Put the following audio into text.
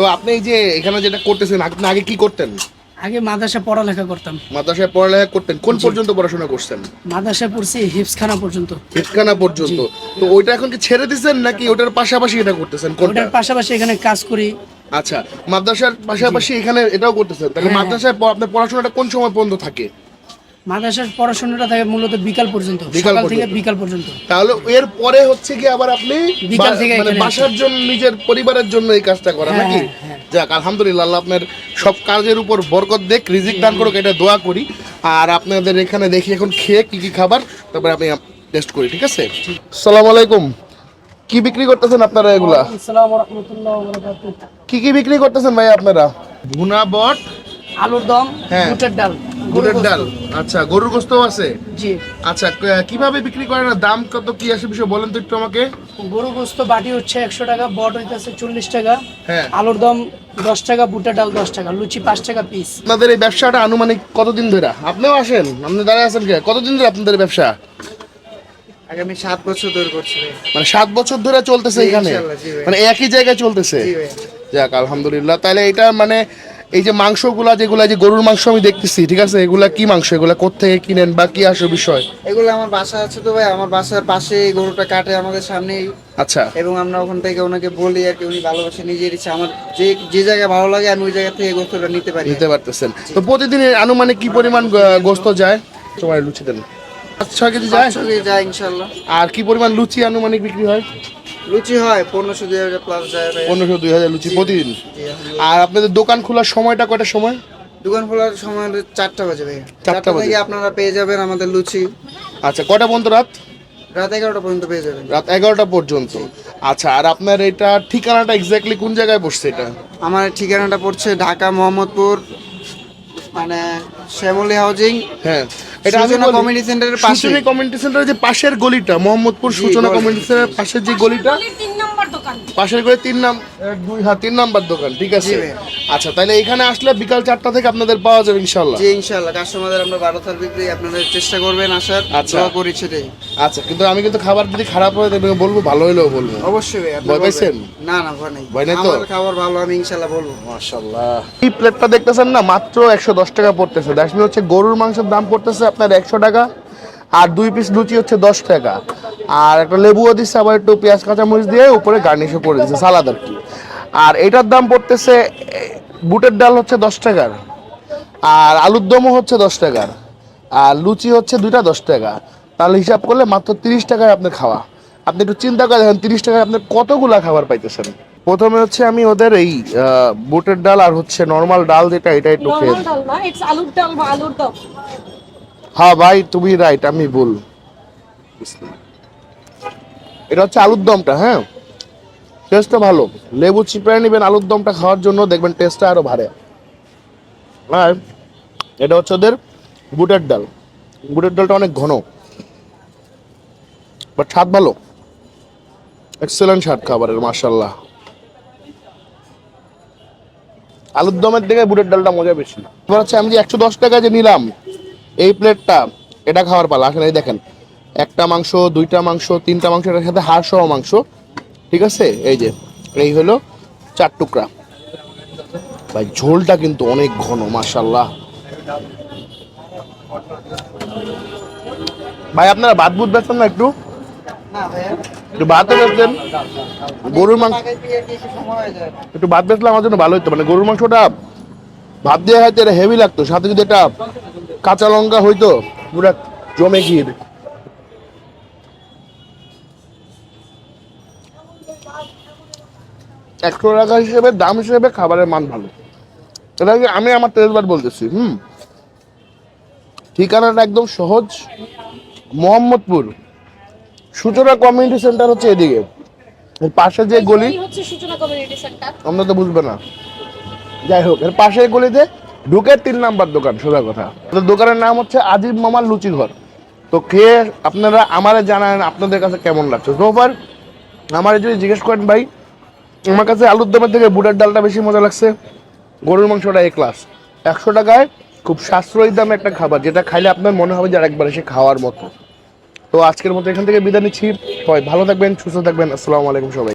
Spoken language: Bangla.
তো আপনি এই যে এখানে যেটা করতেছেন আপনি আগে কি করতেন? আগে মাদ্রাসা পড়ালেখা করতাম। মাদ্রাসায় পড়ালেখা করতেন। কোন পর্যন্ত পড়াশোনা করছেন? মাদ্রাসায় পড়ছি হিপসখানা পর্যন্ত। হিটখানা পর্যন্ত। তো ওইটা এখন কি ছেড়ে দিছেন নাকি ওটার পাশাপাশি এটা করতেছেন? ওটার পাশাপাশি এখানে কাজ করি। আচ্ছা মাদ্রাসার পাশাপাশি এখানে এটাও করতেছেন। তাহলে হ্যাঁ, মাদ্রাসায় আপনার পড়াশোনাটা কোন সময় পর্যন্ত থাকে? মাদ্রাসার পড়াশোনাটা থাকে মূলত বিকাল পর্যন্ত বিকাল সকাল থেকে বিকাল পর্যন্ত। তাহলে এর পরে হচ্ছে কি আবার আপনি বিকাল থেকে মানে বাসার জন্য নিজের পরিবারের জন্য এই কাজটা করেন হ্যাঁ, নাকি? হ্যাঁ। যাক আলহামদুলিল্লাহ আল্লাহ আপনার সব কাজের উপর বরকত দেখ রিজিক দান করুক এটা দোয়া করি। আর আপনাদের এখানে দেখি এখন খেয়ে কি কি খাবার তারপরে আমি টেস্ট করি ঠিক আছে? সালাম আলাইকুম। কি বিক্রি করতেছেন আপনারা এগুলা? আসসালামু রহমতুল্লাহ কি কি বিক্রি করতেছেন ভাই আপনারা? ভুনা বট আলুর দম হ্যাঁ। বুটের ডাল। গুড়ের ডাল। আচ্ছা গরুর গোস্ত আছে? জি। আচ্ছা কীভাবে বিক্রি করেন দাম কত কি আছে বিষয় বলেন তো একটু আমাকে। গরু গোস্ত বাটি হচ্ছে একশো টাকা বট হইতেছে চল্লিশ টাকা। হ্যাঁ। আলুর দম দশ টাকা বুটের ডাল দশ টাকা লুচি পাঁচ টাকা পিস আপনাদের এই ব্যবসাটা আনুমানিক কতদিন ধরে? আপনিও আসেন? আপনি দাঁড়ায় আছেন কে? কতদিন ধরে আপনাদের ব্যবসা? আগামী সাত বছর ধরে করছি মানে সাত বছর ধরে চলতেছে এখানে? ইনশাআল্লাহ, জি ভাই। মানে একই জায়গায় চলতেছে? যাক আলহামদুলিল্লাহ। তাহলে এটা মানে এই যে মাংসগুলা যেগুলা যে গরুর মাংস আমি দেখতেছি ঠিক আছে? এগুলা কি মাংস? এগুলা কোত্থেকে কিনেন বা কি আসে বিষয়? এগুলো আমার বাসা আছে তো ভাই আমার বাসার পাশে এই গরুটা কাটে আমাদের সামনেই। আচ্ছা। এবং আমরা ওখান থেকে ওনাকে বলি আর কি উনি ভালোবাসে নিজের ইচ্ছা। আমার যে যে জায়গায় ভালো লাগে আমি ওই জায়গা থেকে গোস্তটা নিতে পারি। নিতে পারতেছেন। তো প্রতিদিন আনুমানিক কি পরিমাণ গোস্ত যায়? তোমার লুচি দেন। পাঁচ ছয় কেজি যায়? যায় ইনশাল্লাহ। আর কি পরিমাণ লুচি আনুমানিক বিক্রি হয়? লুচি হয় পনেরোশো দুই হাজার প্লাস যায়। ভাই পনেরোশো দুই হাজার লুচি প্রতিদিন? জি, আলহামদুলিল্লাহ। আর আপনাদের দোকান খোলার সময়টা কয়টার সময়? দোকান খোলার সময় হলো চারটা বাজে ভাই চারটা বাজে। থেকে আপনারা পেয়ে যাবেন আমাদের লুচি। আচ্ছা কয়টা পর্যন্ত রাত? রাত এগারোটা পর্যন্ত পেয়ে যাবেন। রাত এগারোটা পর্যন্ত। আচ্ছা আর আপনার এটা ঠিকানাটা এক্স্যাক্টলি কোন জায়গায় বসছে এটা? আমার ঠিকানাটা পড়ছে ঢাকা মোহাম্মদপুর মানে শ্যামলী হাউজিং। হ্যাঁ। এটা সূচনা কমিউনিটি সেন্টারের পাশে। সূচনা কমিউনিটি সেন্টারের যে পাশের গলিটা মোহাম্মদপুর সূচনা। কমিউনিটি সেন্টারের পাশের যে গলিটা তিন নম্বর দোকান পাশের গলি তিন নাম এক, দুই হ্যাঁ তিন নাম্বার দোকান ঠিক আছে। আচ্ছা তাহলে এখানে আসলে বিকাল চারটা থেকে আপনাদের পাওয়া যাবে ইনশাল্লাহ জি ইনশাআল্লাহ। কাস্টমারদের আমরা বারো তারিখ দিয়ে আপনাদের চেষ্টা করবেন আসার আচ্ছা। করি সেটাই। আচ্ছা কিন্তু আমি কিন্তু খাবার যদি খারাপ হয় তবে বলব ভালো হলেও বলব। অবশ্যই ভয় পাইছেন? না না ভয় নেই। ভয় নেই তো? আমার খাবার ভালো আমি ইনশাআল্লাহ বলব। মাশাল্লাহ এই প্লেটটা দেখতেছেন না মাত্র একশো দশ টাকা পড়তেছে। দাসমি হচ্ছে গরুর মাংসের দাম পড়তেছে আপনার একশো টাকা আর দুই পিস লুচি হচ্ছে দশ টাকা। আর একটা লেবুও দিচ্ছে আবার একটু পেঁয়াজ কাঁচামরিচ দিয়ে উপরে গার্নিশও করে দিচ্ছে সালাদ আর কি। আর এটার দাম পড়তেছে বুটের ডাল হচ্ছে দশ টাকার আর আলুর দমও হচ্ছে দশ টাকার আর লুচি হচ্ছে দুইটা দশ টাকা। তাহলে হিসাব করলে মাত্র তিরিশ টাকায় আপনার খাওয়া। আপনি একটু চিন্তা করে দেখেন তিরিশ টাকায় আপনি কতগুলা খাবার পাইতেছেন? প্রথমে হচ্ছে আমি ওদের এই বুটের ডাল আর হচ্ছে নর্মাল ডাল যেটা এটা একটু খেয়ে নর্মাল ডাল না ইটস আলুর ডাল বা আলুর দম। হ্যাঁ ভাই তুমি রাইট আমি ভুল। এটা হচ্ছে আলুর দমটা হ্যাঁ? টেস্টটা ভালো। লেবু চিপড়ে নেবেন, আলুর দমটা খাওয়ার জন্য দেখবেন টেস্টটা আরও ভারে। আর এটা হচ্ছে ওদের বুটের ডাল। বুটের ডালটা অনেক ঘন। বাট স্বাদ ভালো। এক্সেলেন্ট স্বাদ খাবারের মার্শাল্লাহ আলুর দমের থেকে বুটের ডালটা মজা বেশি। এবার হচ্ছে আমি যে একশো দশ টাকা যে নিলাম, এই প্লেটটা, এটা খাওয়ার পালা। আসলে এই দেখেন, একটা মাংস, দুইটা মাংস, তিনটা মাংস, এটার সাথে হাড় মাংস। ঠিক আছে? এই যে, এই হলো চার টুকরা। ভাই, ঝোলটা কিন্তু অনেক ঘন মাশাল্লাহ ভাই, আপনারা ভাত বুট বেচছেন না একটু? একটু ভাতও বেচলেন গরুর মাংস একটু ভাত বেচলে আমার জন্য ভালো হতো মানে গরুর মাংসটা ভাত দিয়ে খাইতে এটা হেভি লাগতো, সাথে যদি এটা কাঁচা লঙ্কা হইতো, পুরা জমে গিয়ে একশো টাকা হিসেবে দাম হিসেবে খাবারের মান ভালো। এটা আমি আমার তেজবার বলতেছি হুম? ঠিকানাটা একদম সহজ। মোহাম্মদপুর। সূচনা কমিউনিটি সেন্টার হচ্ছে এদিকে। এর পাশে যে গলি আমরা তো বুঝবে না। যাই হোক এর পাশের গলিতে ঢুকে তিন নাম্বার দোকান সোজা কথা। দোকানের নাম হচ্ছে আজিব মামার লুচি ঘর তো খেয়ে আপনারা আমারে জানান আপনাদের কাছে কেমন লাগছে। সোফার আমার যদি জিজ্ঞেস করেন, ভাই, আমার কাছে আলুর দমের থেকে বুটের ডালটা বেশি মজা লাগছে। গরুর মাংসটা এ ক্লাস একশো টাকায় খুব সাশ্রয়ী দামে একটা খাবার, যেটা খাইলে আপনার মনে হবে যে আরেকবার এসে খাওয়ার মতো। তো আজকের মতো এখান থেকে বিদায় নিচ্ছি। সবাই ভালো থাকবেন, সুস্থ থাকবেন। আসসালামু আলাইকুম সবাই।